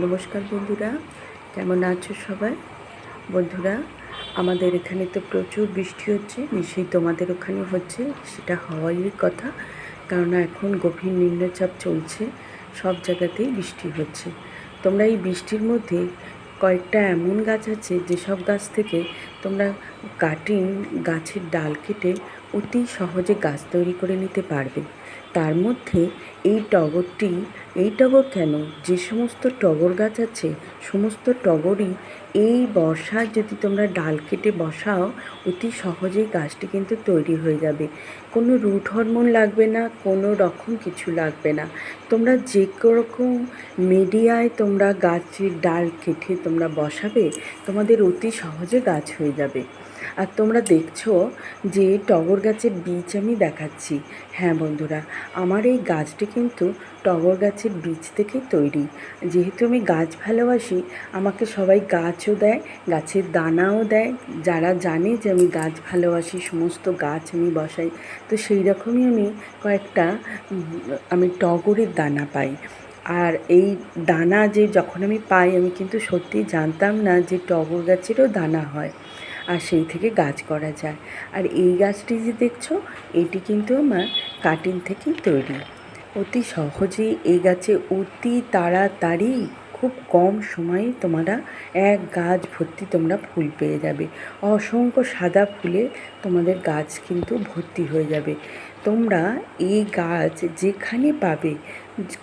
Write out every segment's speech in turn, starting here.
নমস্কার বন্ধুরা, কেমন আছো সবাই? বন্ধুরা, আমাদের এখানে তো প্রচুর বৃষ্টি হচ্ছে, নিশ্চয়ই তোমাদের ওখানে হচ্ছে, সেটা হওয়ারই কথা। কেননা এখন গভীর নিম্নচাপ চলছে, সব জায়গাতেই বৃষ্টি হচ্ছে। তোমরা এই বৃষ্টির মধ্যে কয়েকটা এমন গাছ আছে যেসব গাছ থেকে তোমরা কাটিং গাছের ডাল কেটে অতি সহজে গাছ তৈরি করে নিতে পারবে। তার মধ্যে এই টগরটি এই টগর কেন? যে সমস্ত টগর গাছ আছে, সমস্ত টগরই এই বর্ষায় যদি তোমরা ডাল কেটে বসাও, অতি সহজেই গাছটি কিন্তু তৈরি হয়ে যাবে। কোনো রুট হরমোন লাগবে না, কোনো রকম কিছু লাগবে না। তোমরা যে রকম মিডিয়ায় তোমরা গাছের ডাল কেটে তোমরা বসাবে, তোমাদের অতি সহজে গাছ হয়ে যাবে। আর তোমরা দেখছ যে টগর গাছের বীজ আমি দেখাচ্ছি। হ্যাঁ বন্ধুরা, আমার এই গাছটি কিন্তু টগর গাছের বীজ থেকে তৈরি। যেহেতু আমি গাছ ভালোবাসি, আমাকে সবাই গাছও দেয়, গাছের দানাও দেয়। যারা জানে যে আমি গাছ ভালোবাসি, সমস্ত গাছ আমি বসাই, তো সেই রকমই আমি কয়েকটা আমি টগরের দানা পাই। আর এই দানা যে যখন আমি পাই, আমি কিন্তু সত্যিই জানতাম না যে টগর গাছেরও দানা হয়। আর সেই থেকে গাছ করা যায়। আর এই গাছটি যে দেখছ, এটি কিন্তু আমার কাটিং থেকেই তৈরি। অতি সহজেই এই গাছে অতি তাড়াতাড়ি, খুব কম সময়ে তোমরা এক গাছ ভর্তি তোমরা ফুল পেয়ে যাবে। অসংখ্য সাদা ফুলে তোমাদের গাছ কিন্তু ভর্তি হয়ে যাবে। তোমরা এই গাছ যেখানে পাবে,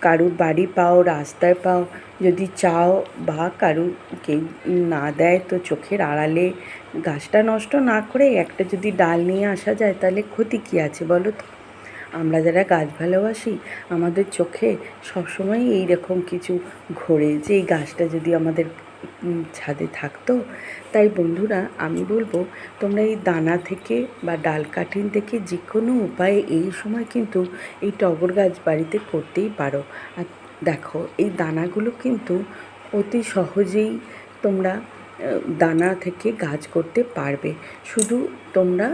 কারুর বাড়ি পাও, রাস্তায় পাও, যদি চাও বা কারুর কেউ না দেয় তো চোখের আড়ালে গাছটা নষ্ট না করে একটা যদি ডাল নিয়ে আসা যায়, তাহলে ক্ষতি কী আছে বলো তো? আমরা যারা গাছ ভালোবাসি, আমাদের চোখে সবসময় এই রকম কিছু ঘোরে যে এই গাছটা যদি আমাদের ছাদে থাকতো। তাই বন্ধুরা, আমি বলব, তোমরা এই দানা থেকে বা ডাল কাঠিন থেকে যে কোনো উপায়ে এই সময় কিন্তু এই টগর গাছ বাড়িতে করতেই পারো। আর দেখো, এই দানাগুলো কিন্তু অতি সহজেই তোমরা দানা থেকে গাছ করতে পারবে। শুধু তোমরা,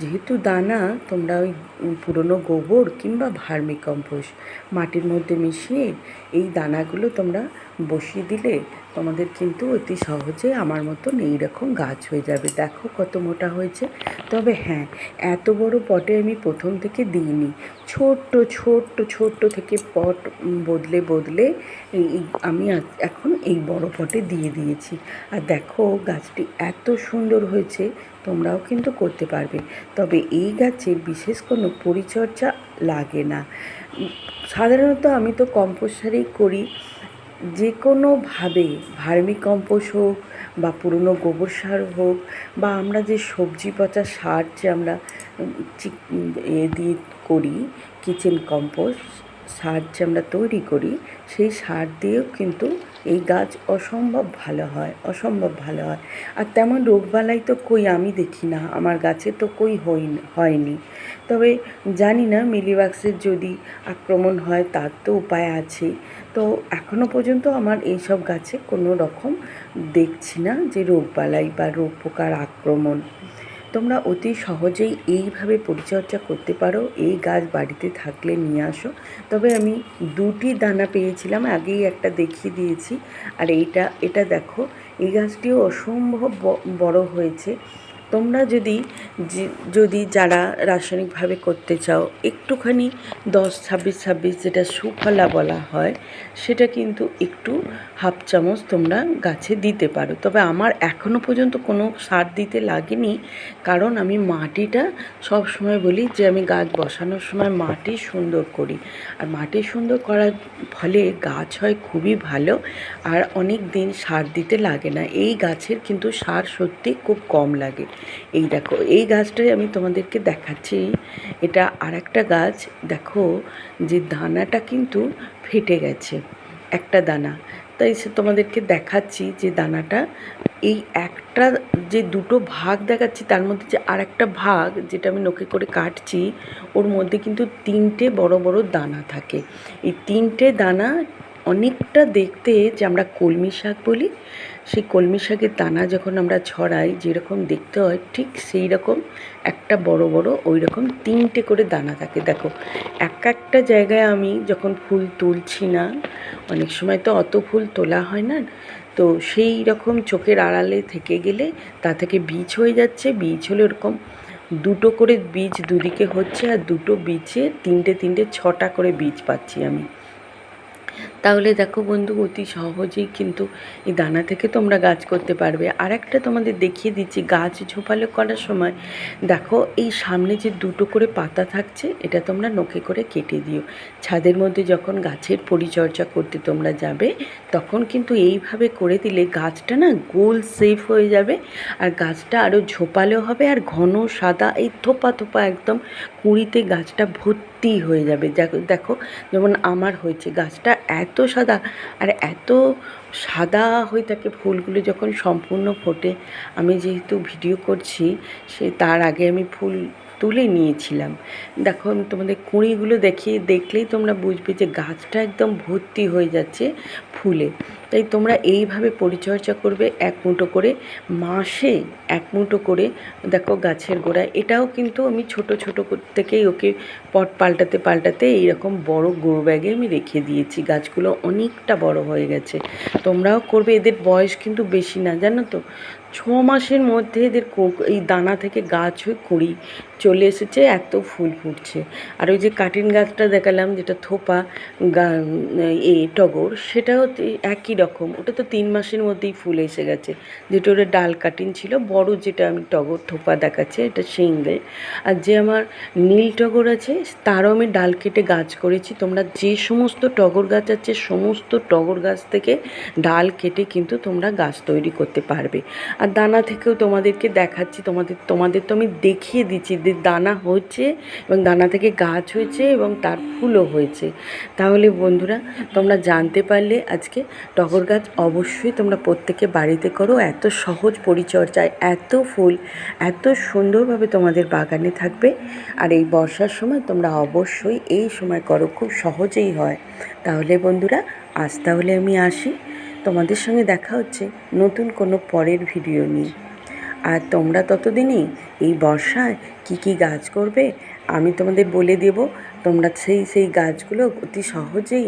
যেহেতু দানা, তোমরা ওই পুরনো গোবর কিংবা ভার্মি কম্পোস্ট মাটির মধ্যে মিশিয়ে এই দানাগুলো তোমরা বসিয়ে দিলে তোমাদের কিন্তু অতি সহজে আমার মতন এইরকম গাছ হয়ে যাবে। দেখো কত মোটা হয়েছে। তবে হ্যাঁ এত বড় পটে আমি প্রথম থেকে দিইনি। ছোট্ট ছোট্ট ছোট্ট থেকে পট বদলে বদলে আমি এখন এই বড় পটে দিয়ে দিয়েছি। আর দেখো গাছটি এত সুন্দর হয়েছে, তোমরাও কিন্তু করতে পারবে। তবে এই গাছে বিশেষ কোনো পরিচর্যা লাগে না। সাধারণত আমি তো কম্পোস্ট সারেই করি। যে কোনোভাবে ভার্মি কম্পোস্ট হোক বা পুরনো গোবর সার হোক বা আমরা যে সবজি পচা সার যে আমরা এ দিয়ে করি কিচেন কম্পোস্ট সার যে আমরা তৈরি করি, সেই সার দিয়েও কিন্তু এই গাছ অসম্ভব ভালো হয়, অসম্ভব ভালো হয়। আর তেমন রোগবালাই তো কই আমি দেখি না, আমার গাছে তো কই হইনি হয়নি। তবে জানি না মিলিবাক্সের যদি আক্রমণ হয়, তার তো উপায় আছে। তো এখনও পর্যন্ত আমার এইসব গাছে কোনো রকম দেখছি না যে রোগবালাই বা রোগ পোকার আক্রমণ। তোমরা অতি সহজেই এইভাবে পরিচর্যা করতে পারো। এই গাছ বাড়িতে থাকলে নিয়ে আসো। তবে আমি দুটি দানা পেয়েছিলাম, আগেই একটা দেখিয়ে দিয়েছি। আর এইটা, এটা দেখো, এই গাছটিও অসম্ভব বড় হয়েছে। তোমরা যদি যদি যারা রাসায়নিকভাবে করতে চাও, একটুখানি দশ ছাব্বিশ ছাব্বিশ যেটা সুফলা বলা হয়, সেটা কিন্তু একটু হাফ চামচ তোমরা গাছে দিতে পারো। তবে আমার এখনও পর্যন্ত কোনো সার দিতে লাগেনি, কারণ আমি মাটিটা সব সময় বলি যে আমি গাছ বসানোর সময় মাটি সুন্দর করি। আর মাটি সুন্দর করার ফলে গাছ হয় খুবই ভালো, আর অনেক দিন সার দিতে লাগে না। এই গাছের কিন্তু সার সত্যি খুব কম লাগে। এই দেখো, এই গাছটাই আমি তোমাদেরকে দেখাচ্ছি। এটা আর একটা গাছ, দেখো যে দানাটা কিন্তু ফেটে গেছে, একটা দানা। তাই সে তোমাদেরকে দেখাচ্ছি যে দানাটা, এই একটা যে দুটো ভাগ দেখাচ্ছি, তার মধ্যে যে আর একটা ভাগ যেটা আমি নখে করে কাটছি, ওর মধ্যে কিন্তু তিনটে বড় বড় দানা থাকে। এই তিনটে দানা অনেকটা দেখতে যে আমরা কলমি শাক বলি, সেই কলমি শাকের দানা যখন আমরা ছড়াই, যেরকম দেখতে হয়, ঠিক সেই রকম একটা বড় বড় ওই রকম তিনটে করে দানা থাকে। দেখো, এক একটা জায়গায় আমি যখন ফুল তুলছি না, অনেক সময় তো অত ফুল তোলা হয় না, তো সেই রকম চোখের আড়ালে থেকে গেলে তা থেকে বীজ হয়ে যাচ্ছে। বীজ হলে ওরকম দুটো করে বীজ দুদিকে হচ্ছে, আর দুটো বীজে তিনটে তিনটে ছটা করে বীজ পাচ্ছি আমি। তাহলে দেখো বন্ধু, অতি সহজেই কিন্তু এই দানা থেকে তোমরা গাছ করতে পারবে। আর একটা তোমাদের দেখিয়ে দিচ্ছি, গাছ ঝোপালো করার সময় দেখো এই সামনে যে দুটো করে পাতা থাকছে, এটা তোমরা নখে করে কেটে দিও। ছাদের মধ্যে যখন গাছের পরিচর্যা করতে তোমরা যাবে, তখন কিন্তু এইভাবে করে দিলে গাছটা না গোল সেফ হয়ে যাবে আর গাছটা আরও ঝোপালো হবে আর ঘন সাদা এই থোপা থোপা একদম কুঁড়িতে গাছটা ভর্তি হয়ে যাবে। দেখো, যেমন আমার হয়েছে, গাছটা এত সাদা আর এত সাদা হয়ে থাকে ফুলগুলো যখন সম্পূর্ণ ফোটে। আমি যেহেতু ভিডিও করছি, সে তার আগে আমি ফুল তুলে নিয়েছিলাম। দেখো, আমি তোমাদের কুঁড়িগুলো দেখিয়ে দেখলেই তোমরা বুঝবে যে গাছটা একদম ভর্তি হয়ে যাচ্ছে ফুলে। তাই তোমরা এইভাবে পরিচর্যা করবে এক মুঠো করে। মাসে এক মুঠো করে দেখো গাছের গোড়ায়। এটাও কিন্তু আমি ছোট ছোট থেকেই ওকে পট পাল্টাতে পাল্টাতে এইরকম বড় গোড় ব্যাগে আমি রেখে দিয়েছি। গাছগুলো অনেকটা বড় হয়ে গেছে। তোমরাও করবে, এদের বয়স কিন্তু বেশি না, জানো তো? ছ মাসের মধ্যে এদের এই দানা থেকে গাছ হয়ে কুঁড়ি চলে এসেছে, এত ফুল ফুটছে। আর ওই যে কাটিন গাছটা দেখালাম, যেটা থোপা এ, টগর সেটাও একই রকম। ওটা তো তিন মাসের মধ্যেই ফুল এসে গেছে। যেটা ওটা ডাল কাটিন ছিল, বড় যেটা আমি টগর থোপা দেখাচ্ছে, এটা সিঙ্গেল। আর যে আমার নীল টগর আছে, তারও আমি ডাল কেটে গাছ করেছি। তোমরা যে সমস্ত টগর গাছ আছে, সমস্ত টগর গাছ থেকে ডাল কেটে কিন্তু তোমরা গাছ তৈরি করতে পারবে। আর দানা থেকেও তোমাদেরকে দেখাচ্ছি, তোমাদের তোমাদের তো আমি দেখিয়ে দিচ্ছি যে দানা হচ্ছে এবং দানা থেকে গাছ হয়েছে এবং তার ফুলও হয়েছে। তাহলে বন্ধুরা, তোমরা জানতে পারলে আজকে টগর গাছ অবশ্যই তোমরা প্রত্যেকে বাড়িতে করো। এত সহজ পরিচর্যায় এত ফুল, এত সুন্দরভাবে তোমাদের বাগানে থাকবে। আর এই বর্ষার সময় তোমরা অবশ্যই এই সময় করো, খুব সহজেই হয়। তাহলে বন্ধুরা, আজ তাহলে আমি আসি। তোমাদের সঙ্গে দেখা হচ্ছে নতুন কোনো পরের ভিডিও নিয়ে। আর তোমরা ততদিনই এই বর্ষায় কি কি গাছ করবে, আমি তোমাদের বলে দেব। তোমরা সেই সেই গাছগুলো অতি সহজেই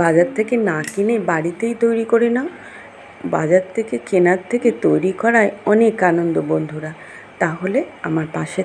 বাজার থেকে না কিনে বাড়িতেই তৈরি করে নাও। বাজার থেকে, কেনার থেকে তৈরি করায় অনেক আনন্দ বন্ধুরা। তাহলে আমার পাশে